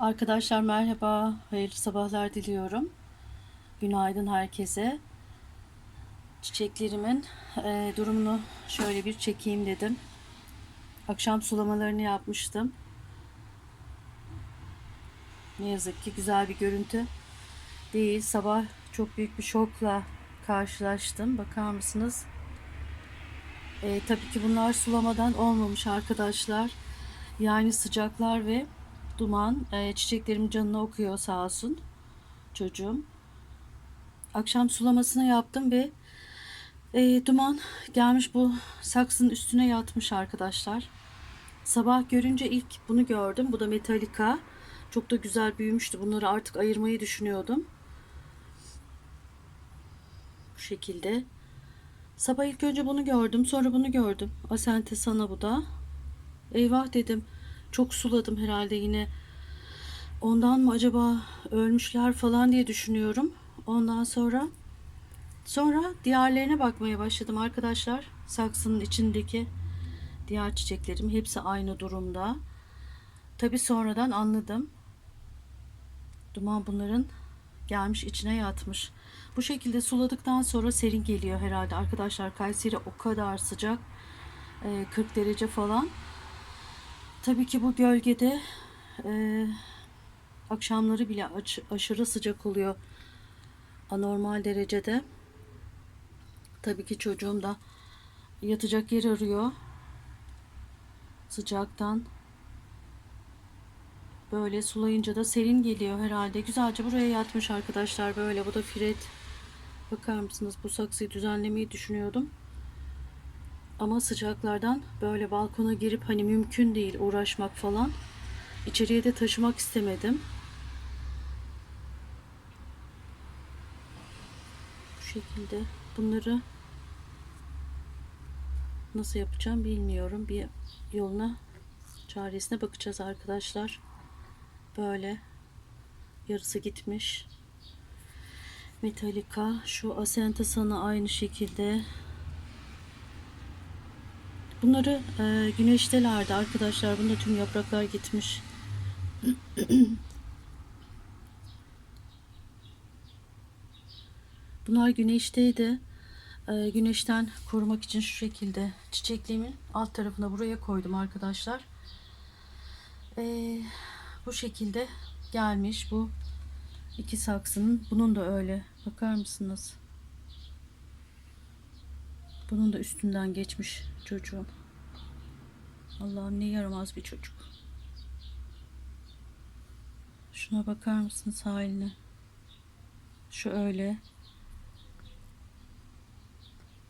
Arkadaşlar merhaba, hayırlı sabahlar diliyorum. Günaydın herkese. Çiçeklerimin e, durumunu şöyle bir çekeyim dedim. Akşam sulamalarını yapmıştım. Ne yazık ki güzel bir görüntü değil. Sabah çok büyük bir şokla karşılaştım. Bakar mısınız? E, tabii ki bunlar sulamadan olmamış arkadaşlar. Yani sıcaklar ve duman e, çiçeklerimin canını okuyor sağ olsun çocuğum. Akşam sulamasını yaptım ve e, duman gelmiş bu saksının üstüne yatmış arkadaşlar. Sabah görünce ilk bunu gördüm. Bu da Metallica. Çok da güzel büyümüştü. Bunları artık ayırmayı düşünüyordum. Bu şekilde. Sabah ilk önce bunu gördüm. Sonra bunu gördüm. Asente sana bu da. Eyvah dedim. Çok suladım herhalde yine. Ondan mı acaba ölmüşler falan diye düşünüyorum. Ondan sonra sonra diğerlerine bakmaya başladım arkadaşlar. Saksının içindeki diğer çiçeklerim hepsi aynı durumda. Tabi sonradan anladım. Duman bunların gelmiş içine yatmış. Bu şekilde suladıktan sonra serin geliyor herhalde arkadaşlar. Kayseri o kadar sıcak. 40 derece falan. Tabii ki bu gölgede e, akşamları bile aç, aşırı sıcak oluyor. Anormal derecede. Tabii ki çocuğum da yatacak yer arıyor. Sıcaktan. Böyle sulayınca da serin geliyor herhalde. Güzelce buraya yatmış arkadaşlar böyle. Bu da firet. Bakar mısınız bu saksıyı düzenlemeyi düşünüyordum. Ama sıcaklardan böyle balkona girip hani mümkün değil uğraşmak falan. İçeriye de taşımak istemedim. Bu şekilde bunları nasıl yapacağım bilmiyorum. Bir yoluna çaresine bakacağız arkadaşlar. Böyle yarısı gitmiş. Metallica şu Asenta sana aynı şekilde Bunları e, güneştelerdi arkadaşlar. Bunda tüm yapraklar gitmiş. Bunlar güneşteydi. E, güneşten korumak için şu şekilde çiçekliğimin alt tarafına buraya koydum arkadaşlar. E, bu şekilde gelmiş bu iki saksının. Bunun da öyle. Bakar mısınız? Bunun da üstünden geçmiş çocuğum. Allah'ım ne yaramaz bir çocuk. Şuna bakar mısınız haline? Şu öyle.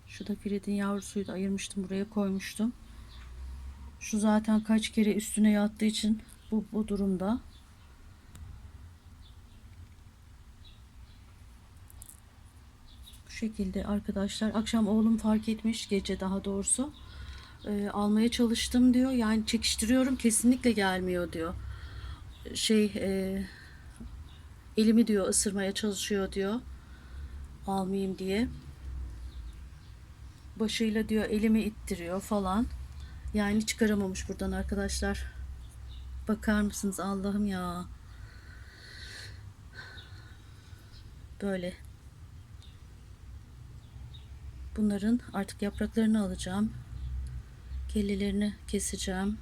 Şu da Fred'in yavrusuydu. Ayırmıştım buraya koymuştum. Şu zaten kaç kere üstüne yattığı için bu, bu durumda. Şekilde arkadaşlar. Akşam oğlum fark etmiş gece daha doğrusu. E, almaya çalıştım diyor. Yani çekiştiriyorum kesinlikle gelmiyor diyor. Şey e, elimi diyor ısırmaya çalışıyor diyor. Almayayım diye. Başıyla diyor elimi ittiriyor falan. Yani çıkaramamış buradan arkadaşlar. Bakar mısınız Allah'ım ya. Böyle Bunların artık yapraklarını alacağım. Kellelerini keseceğim.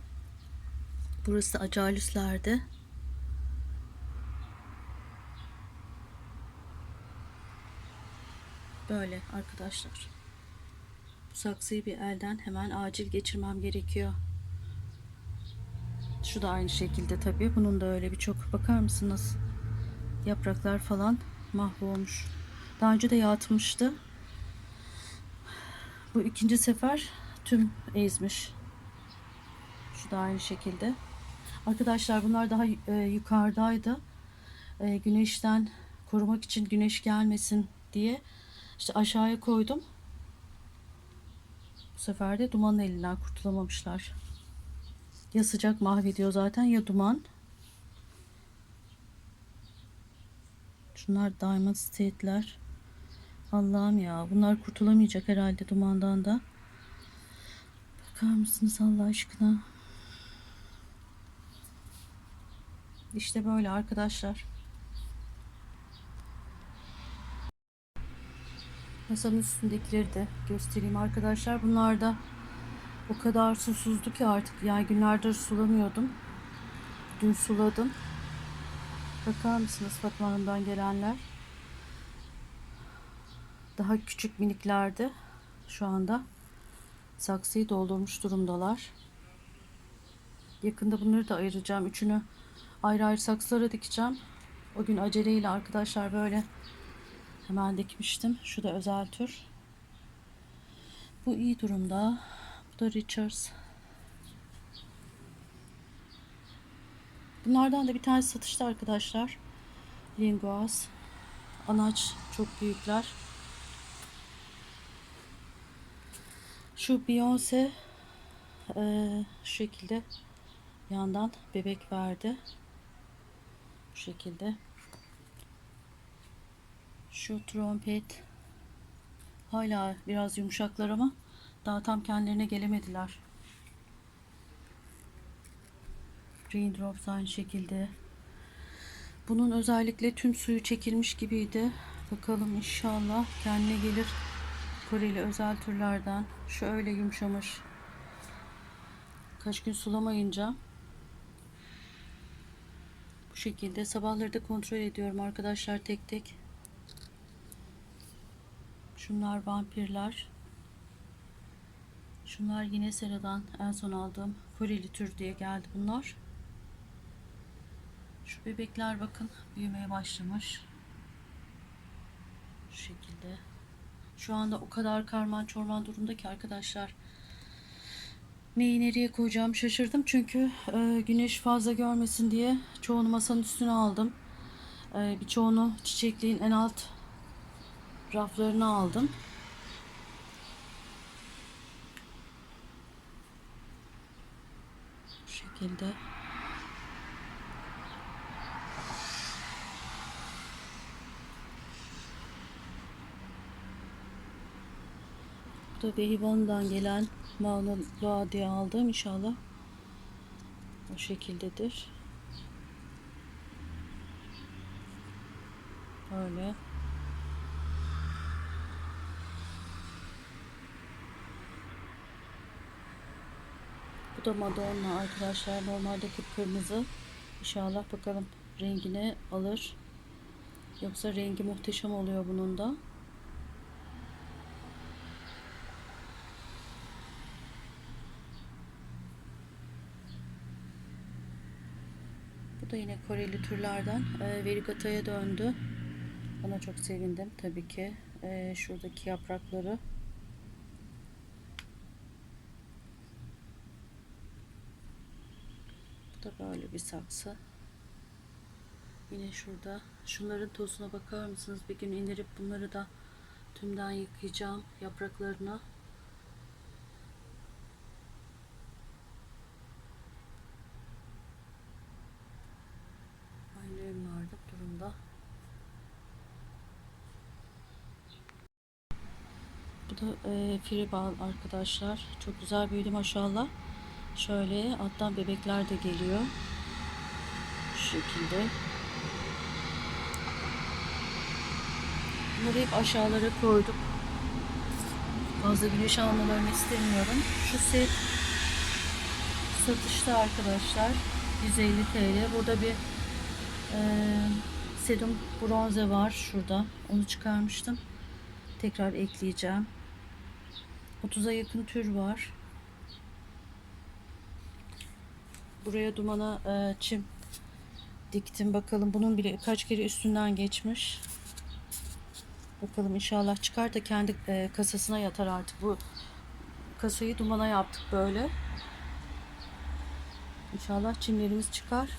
Burası acalüslerde. Böyle arkadaşlar. Bu saksıyı bir elden hemen acil geçirmem gerekiyor. Şu da aynı şekilde tabii. Bunun da öyle birçok bakar mısınız? Yapraklar falan mahvolmuş. Daha önce de yatmıştı. Bu ikinci sefer tüm ezmiş. Şu da aynı şekilde. Arkadaşlar bunlar daha e, yukarıdaydı. E, güneşten korumak için güneş gelmesin diye işte aşağıya koydum. Bu sefer de dumanın elinden kurtulamamışlar. Ya sıcak mahvediyor zaten ya duman. Şunlar Diamond State'ler. Allah'ım ya bunlar kurtulamayacak herhalde dumandan da. Bakar mısınız Allah aşkına? İşte böyle arkadaşlar. Masanın üstündekileri de göstereyim arkadaşlar. Bunlar da o kadar susuzdu ki artık. Yani günlerdir sulamıyordum. Dün suladım. Bakar mısınız Fatma Hanım'dan gelenler? Daha küçük miniklerdi. Şu anda saksıyı doldurmuş durumdalar. Yakında bunları da ayıracağım. Üçünü ayrı ayrı saksılara dikeceğim. O gün aceleyle arkadaşlar böyle hemen dikmiştim. Şu da özel tür. Bu iyi durumda. Bu da Richards. Bunlardan da bir tane satışta arkadaşlar. Linguas. Anaç çok büyükler. Şu Beyoncé eee, şu şekilde yandan bebek verdi. Bu şekilde. Şu trompet hala biraz yumuşaklar ama daha tam kendilerine gelemediler. Raindrops aynı şekilde. Bunun özellikle tüm suyu çekilmiş gibiydi. Bakalım inşallah kendine gelir. Koreli özel türlerden. Şu öyle yumuşamış. Kaç gün sulamayınca bu şekilde sabahları da kontrol ediyorum arkadaşlar tek tek. Şunlar vampirler. Şunlar yine seradan en son aldığım Koreli tür diye geldi bunlar. Şu bebekler bakın büyümeye başlamış. Şu şekilde. Şu anda o kadar karman çorman durumda ki arkadaşlar. Neyi nereye koyacağım şaşırdım. Çünkü e, güneş fazla görmesin diye çoğunu masanın üstüne aldım. E, birçoğunu çiçekliğin en alt raflarına aldım. Bu şekilde. Bu da Behibon'dan gelen Mauna Loa diye aldığım inşallah o şekildedir. Böyle. Bu da Madonna arkadaşlar. Normalde kıpkırmızı. İnşallah bakalım rengini alır. Yoksa rengi muhteşem oluyor bunun da. Da yine Koreli türlerden. E, Verigata'ya döndü. Ona çok sevindim tabii ki. E, şuradaki yaprakları. Bu da böyle bir saksı. Yine şurada. Şunların tozuna bakar mısınız? Bir gün indirip bunları da tümden yıkayacağım yapraklarına. Aynı vardı durumda. Bu da e, firibal arkadaşlar. Çok güzel büyüdü maşallah. Şöyle alttan bebekler de geliyor. Şu şekilde. Bunları hep aşağılara koydum. Fazla güneş almalarını istemiyorum. Şu set satışta arkadaşlar. 150 TL. Burada bir e, serum bronze var şurada. Onu çıkarmıştım. Tekrar ekleyeceğim. 30'a yakın tür var. Buraya dumana e, çim diktim. Bakalım bunun bile kaç kere üstünden geçmiş. Bakalım inşallah çıkar da kendi e, kasasına yatar artık. Bu kasayı dumana yaptık böyle. İnşallah çimlerimiz çıkar.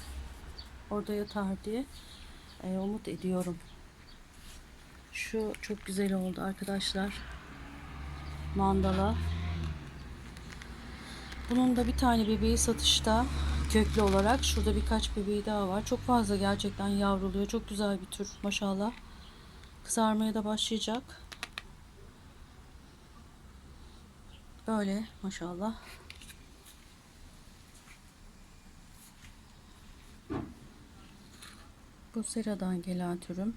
Orada yatar diye e, umut ediyorum. Şu çok güzel oldu arkadaşlar. Mandala. Bunun da bir tane bebeği satışta köklü olarak. Şurada birkaç bebeği daha var. Çok fazla gerçekten yavruluyor. Çok güzel bir tür maşallah. Kızarmaya da başlayacak. Böyle maşallah. Bu seradan gelen türüm.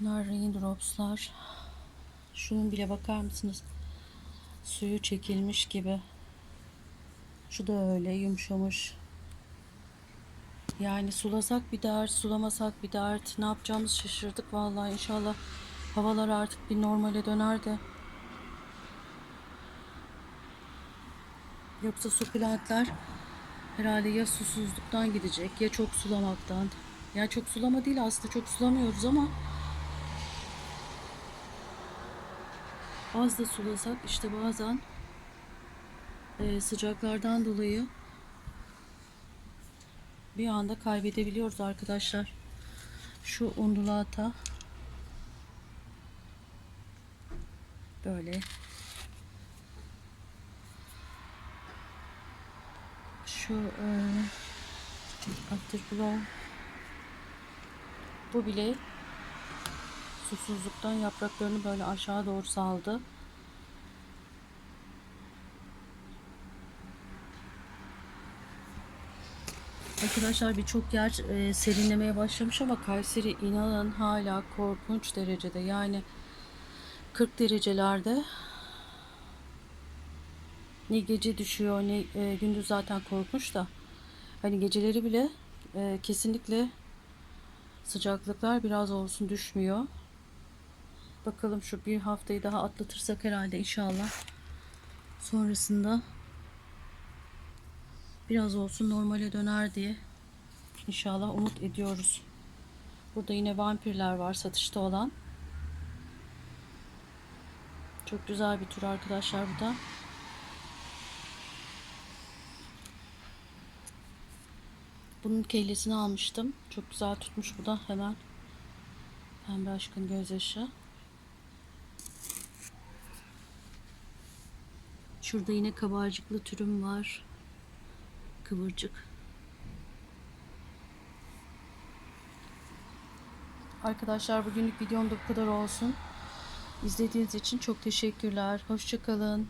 Şunlar raindropslar. Şunun bile bakar mısınız? Suyu çekilmiş gibi. Şu da öyle yumuşamış. Yani sulasak bir dert, sulamasak bir dert. Ne yapacağımızı şaşırdık vallahi. İnşallah havalar artık bir normale döner de. Yoksa sukulentler herhalde ya susuzluktan gidecek ya çok sulamaktan. Ya çok sulama değil aslında çok sulamıyoruz ama az da sulasak işte bazen e, sıcaklardan dolayı bir anda kaybedebiliyoruz arkadaşlar. Şu undulata böyle. Şu e, Afterglow bu bile susuzluktan yapraklarını böyle aşağı doğru saldı. Arkadaşlar birçok yer e, serinlemeye başlamış ama Kayseri inanın hala korkunç derecede yani 40 derecelerde ne gece düşüyor ne e, gündüz zaten korkunç da hani geceleri bile e, kesinlikle sıcaklıklar biraz olsun düşmüyor. Bakalım şu bir haftayı daha atlatırsak herhalde inşallah sonrasında biraz olsun normale döner diye inşallah umut ediyoruz. Burada yine vampirler var satışta olan. Çok güzel bir tür arkadaşlar bu da. Bunun kellesini almıştım. Çok güzel tutmuş bu da hemen. Pembe aşkın gözyaşı. Şurada yine kabarcıklı türüm var. Kıvırcık. Arkadaşlar bugünlük videom da bu kadar olsun. İzlediğiniz için çok teşekkürler. Hoşçakalın.